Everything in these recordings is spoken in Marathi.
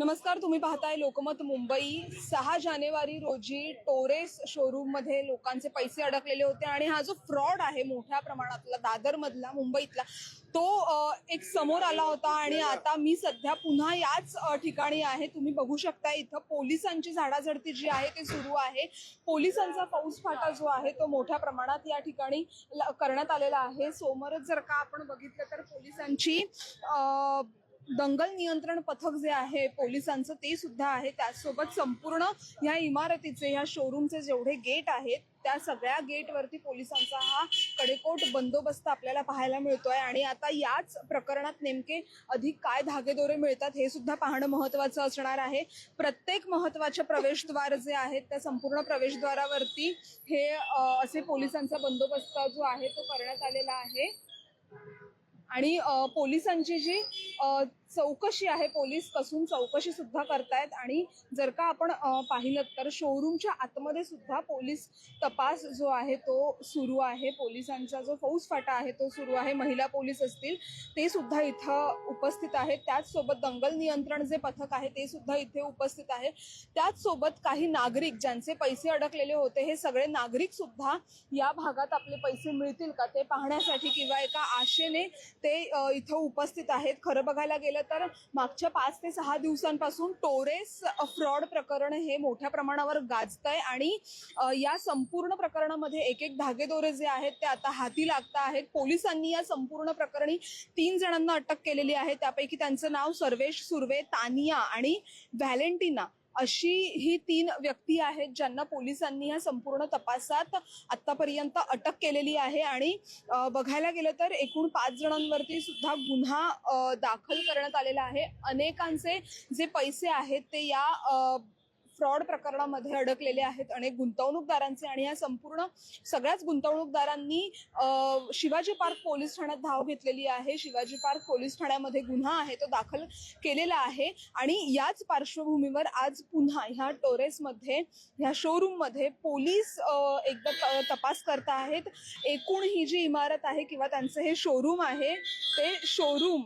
नमस्कार तुम्ही पाहताय लोकमत मुंबई. सहा जानेवारी रोजी टोरेस शोरूममध्ये लोकांचे पैसे अडकलेले होते आणि हा जो फ्रॉड आहे मोठ्या प्रमाणातला दादर मधला मुंबईतला तो एक समोर आला होता आणि आता मी सध्या पुन्हा याच ठिकाणी आहे. तुम्ही बघू शकता इथं पोलिसांची झाडाझडती जी आहे ते सुरू आहे. पोलिसांचा फौजफाटा जो आहे तो मोठ्या प्रमाणात या ठिकाणी करण्यात आलेला आहे. समोरच जर का आपण बघितलं तर पोलिसांची दंगल नियंत्रण पथक जे आहे पोलिसांचं ते सुद्धा आहे. त्याचसोबत संपूर्ण ह्या इमारतीचे ह्या शोरूमचे जेवढे गेट आहेत त्या सगळ्या गेटवरती पोलिसांचा हा कडेकोट बंदोबस्त आपल्याला पाहायला मिळतोय. आणि आता याच प्रकरणात नेमके अधिक काय धागेदोरे मिळतात हे सुद्धा पाहणं महत्वाचं असणार आहे. प्रत्येक महत्त्वाचे प्रवेशद्वार जे आहेत त्या संपूर्ण प्रवेशद्वारावरती हे असे पोलिसांचा बंदोबस्त जो आहे तो करण्यात आलेला आहे. आणि पोलिसांची जी चौकशी आहे पोलीस कसून चौकशी सुद्धा करतायत आणि जर का आपण पाहिलं तर शोरूमच्या आतमध्ये सुद्धा पोलीस तपास जो आहे तो सुरू आहे. पोलिसांचा जो फौजफाटा आहे तो सुरू आहे. महिला पोलीस असतील ते सुद्धा इथं उपस्थित आहेत. त्याचसोबत दंगल नियंत्रण जे पथक आहे ते सुद्धा इथे उपस्थित आहे. त्याचसोबत काही नागरिक ज्यांचे पैसे अडकलेले होते हे सगळे नागरिक सुद्धा या भागात आपले पैसे मिळतील का ते पाहण्यासाठी किंवा एका आशेने ते इथं उपस्थित आहेत. खरं बघायला गेलं तर मागच्या पाच ते सहा दिवसांपासून टोरेस फ्रॉड प्रकरण हे मोठ्या प्रमाणावर गाजतंय आणि या संपूर्ण प्रकरणामध्ये एक एक धागेदोरे जे आहेत ते आता हाती लागत आहेत. पोलिसांनी या संपूर्ण प्रकरणी तीन जणांना अटक केलेली आहे. त्यापैकी त्यांचं नाव सर्वेश सुर्वे तानिया आणि व्हॅलेंटिना. अशी ही तीन व्यक्ती आहेत ज्यांना पोलिसांनी या संपूर्ण तपासात आतापर्यंत अटक केलेली आहे. आणि बघायला गेलं तर एकूण पाच जणांवरती सुद्धा गुन्हा दाखल करण्यात आलेला आहे. अनेकांचे जे पैसे आहेत ते या फ्रॉड प्रकरणामध्ये अडकलेले आहेत अनेक गुंतवणूकदारांचे आणि या संपूर्ण सगळ्याच गुंतवणूकदारांनी शिवाजी पार्क पोलीस ठाण्यात धाव घेतलेली आहे. शिवाजी पार्क पोलीस ठाण्यामध्ये गुन्हा आहे तो दाखल केलेला आहे. आणि याच पार्श्वभूमीवर आज पुन्हा ह्या टोरेसमध्ये ह्या शोरूममध्ये पोलीस एकदा त- तपास करत आहेत. एकूण ही जी इमारत आहे किंवा त्यांचं हे शोरूम आहे ते शोरूम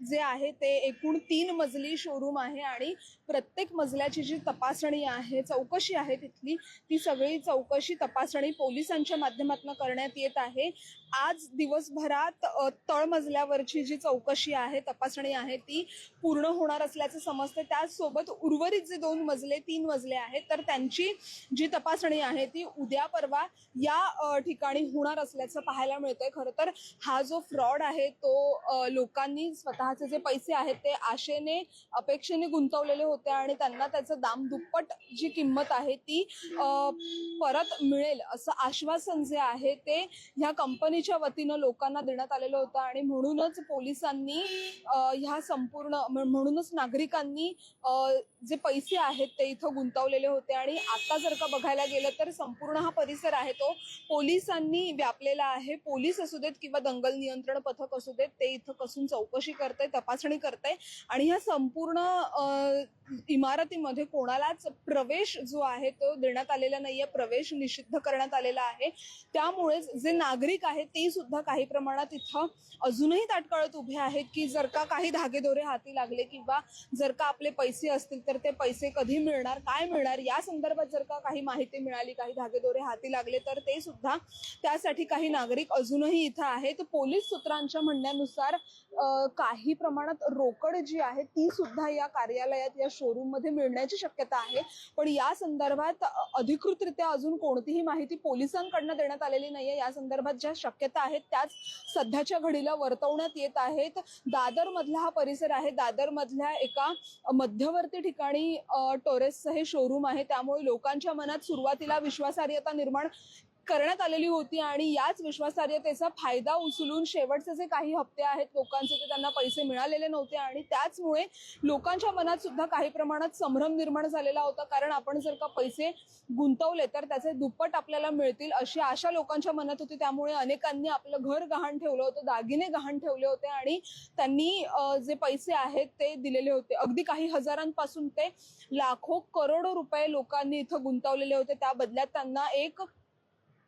जे आहे ते एकूण तीन मजली शोरूम आहे आणि प्रत्येक मजल्याची जी तपासणी आहे चौकशी आहे तिथली ती सगळी चौकशी तपासणी पोलिसांच्या माध्यमातून करण्यात येत आहे. आज दिवसभरात तळमजल्यावरची जी चौकशी आहे तपासणी आहे ती पूर्ण होणार असल्याचं समजते. त्याचसोबत उर्वरित जे दोन मजले तीन मजले आहेत तर त्यांची जी तपासणी आहे ती उद्या परवा या ठिकाणी होणार असल्याचं पाहायला मिळतंय. खरं तर हा जो फ्रॉड आहे तो लोकांनी स्वतः स्वतःचे जे पैसे आहेत ते आशेने अपेक्षेने गुंतवलेले होते आणि त्यांना त्याचं दाम दुप्पट जी किंमत आहे ती परत मिळेल असं आश्वासन जे आहे ते ह्या कंपनीच्या वतीनं लोकांना देण्यात आलेलं होतं. आणि म्हणूनच पोलिसांनी ह्या संपूर्ण म्हणूनच नागरिकांनी जे पैसे आहेत ते इथं गुंतवलेले होते. आणि आता जर का बघायला गेलं तर संपूर्ण हा परिसर आहे तो पोलिसांनी व्यापलेला आहे. पोलीस असू देत किंवा दंगल नियंत्रण पथक असू देत ते इथं कसून चौकशी करतात. तपासणी करते आणि ह्या संपूर्ण इमारतीमध्ये कोणालाच प्रवेश जो आहे तो देण्यात आलेला नाहीये प्रवेश निषिद्ध करण्यात आलेला आहे. त्यामुळेच जे नागरिक आहेत ते सुद्धा काही प्रमाणात इथं अजूनही ताटकळत उभे आहेत की जर का काही धागेदोरे हाती लागले किंवा जर का आपले पैसे असतील तर ते पैसे कधी मिळणार काय मिळणार या संदर्भात जर का काही माहिती मिळाली काही धागेदोरे हाती लागले तर ते सुद्धा त्यासाठी काही नागरिक अजूनही इथं आहेत. पोलीस सूत्रांच्या म्हणण्यानुसार काही प्रमाणात रोकड जी आहे ती सुद्धा या कार्यालयात या शोरूममध्ये मिळण्याची शक्यता आहे. पण या संदर्भात अधिकृतरित्या अजून कोणतीही माहिती पोलिसांकडनं देण्यात आलेली नाहीये. या संदर्भात ज्या शक्यता आहेत त्याच सध्याच्या घडीला वर्तवण्यात येत आहेत. दादर मधला हा परिसर आहे. दादर मधल्या एका मध्यवर्ती ठिकाणी टोरेसचं हे शोरूम आहे. त्यामुळे लोकांच्या मनात सुरुवातीला विश्वासार्हता निर्माण करण्यात आलेली होती आणि याच विश्वासार्हतेचा फायदा उचलून शेवटचे जे काही हप्ते आहेत लोकांचे ते त्यांना पैसे मिळालेले नव्हते आणि त्याचमुळे लोकांच्या मनात सुद्धा काही प्रमाणात संभ्रम निर्माण झालेला होता. कारण आपण जर का पैसे गुंतवले तर त्याचे दुप्पट आपल्याला मिळतील अशी आशा लोकांच्या मनात होती. त्यामुळे अनेकांनी आपलं घर गहाण ठेवलं होतं दागिने गहाण ठेवले होते आणि त्यांनी जे पैसे आहेत ते दिलेले होते. अगदी काही हजारांपासून ते लाखो करोडो रुपये लोकांनी इथं गुंतवलेले होते. त्या बदल्यात त्यांना एक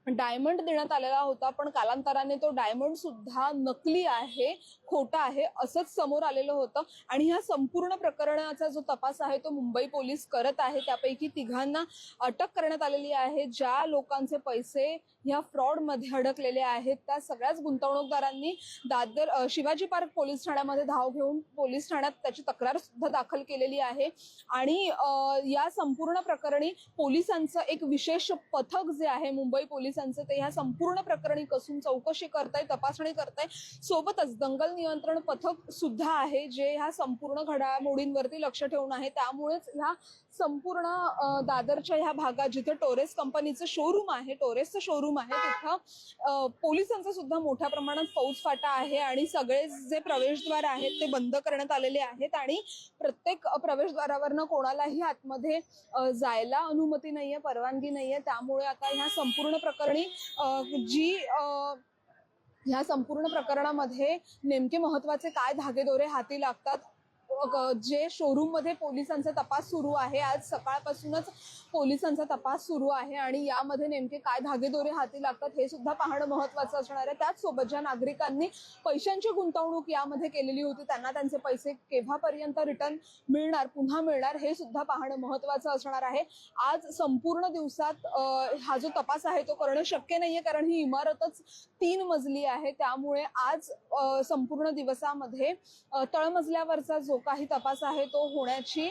डायमंड देण्यात आलेला होता पण कालांतराने तो डायमंड सुद्धा नकली आहे खोटा आहे असंच समोर आलेलं होतं. आणि ह्या संपूर्ण प्रकरणाचा जो तपास आहे तो मुंबई पोलीस करत आहे. त्यापैकी तिघांना अटक करण्यात आलेली आहे. ज्या लोकांचे पैसे ह्या फ्रॉडमध्ये अडकलेले आहेत त्या सगळ्याच गुंतवणूकदारांनी दादर शिवाजी पार्क पोलीस ठाण्यामध्ये धाव घेऊन पोलीस ठाण्यात त्याची तक्रार सुद्धा दाखल केलेली आहे. आणि या संपूर्ण प्रकरणी पोलिसांचं एक विशेष पथक जे आहे मुंबई पोलीस पोलिसांचं ते ह्या संपूर्ण प्रकरणी कसून चौकशी करताय तपासणी करताय. सोबतच दंगल नियंत्रण पथक सुद्धा आहे जे ह्या संपूर्ण घडामोडींवरती लक्ष ठेवून आहे. त्यामुळेच ह्या संपूर्ण दादरच्या ह्या भागात जिथे टोरेस कंपनीचं शोरूम आहे टोरेसचं शोरूम आहे तिथं पोलिसांचा सुद्धा मोठ्या प्रमाणात फौजफाटा आहे आणि सगळे जे प्रवेशद्वार आहेत ते बंद करण्यात आलेले आहेत आणि प्रत्येक प्रवेशद्वारावरनं कोणालाही आतमध्ये जायला अनुमती नाहीये परवानगी नाहीये. त्यामुळे आता ह्या संपूर्ण प्रकरण प्रकरणी जी ह्या संपूर्ण प्रकरणामध्ये नेमके महत्त्वाचे काय धागेदोरे हाती लागतात जे शोरूममध्ये पोलिसांचा तपास सुरू आहे आज सकाळपासूनच पोलिसांचा तपास सुरू आहे आणि यामध्ये नेमके काय धागेदोरे हाती लागतात हे सुद्धा पाहणं महत्वाचं असणार आहे. त्याचसोबत ज्या नागरिकांनी पैशांची गुंतवणूक यामध्ये केलेली होती त्यांना त्यांचे पैसे केव्हापर्यंत रिटर्न मिळणार पुन्हा मिळणार हे सुद्धा पाहणं महत्वाचं असणार आहे. आज संपूर्ण दिवसात हा जो तपास आहे तो करणं शक्य नाहीये कारण ही इमारतच तीन मजली आहे. त्यामुळे आज संपूर्ण दिवसामध्ये तळमजल्यावरचा जो काही तपास आहे तो होण्याची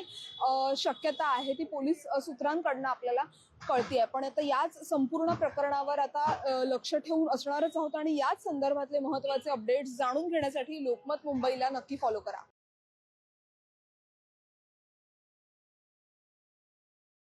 शक्यता आहे ती पोलीस सूत्रांकडनं आपल्याला कळतीये. पण आता याच संपूर्ण प्रकरणावर आता लक्ष ठेवून असणारच आहोत आणि याच संदर्भातले महत्त्वाचे अपडेट्स जाणून घेण्यासाठी लोकमत मुंबईला नक्की फॉलो करा.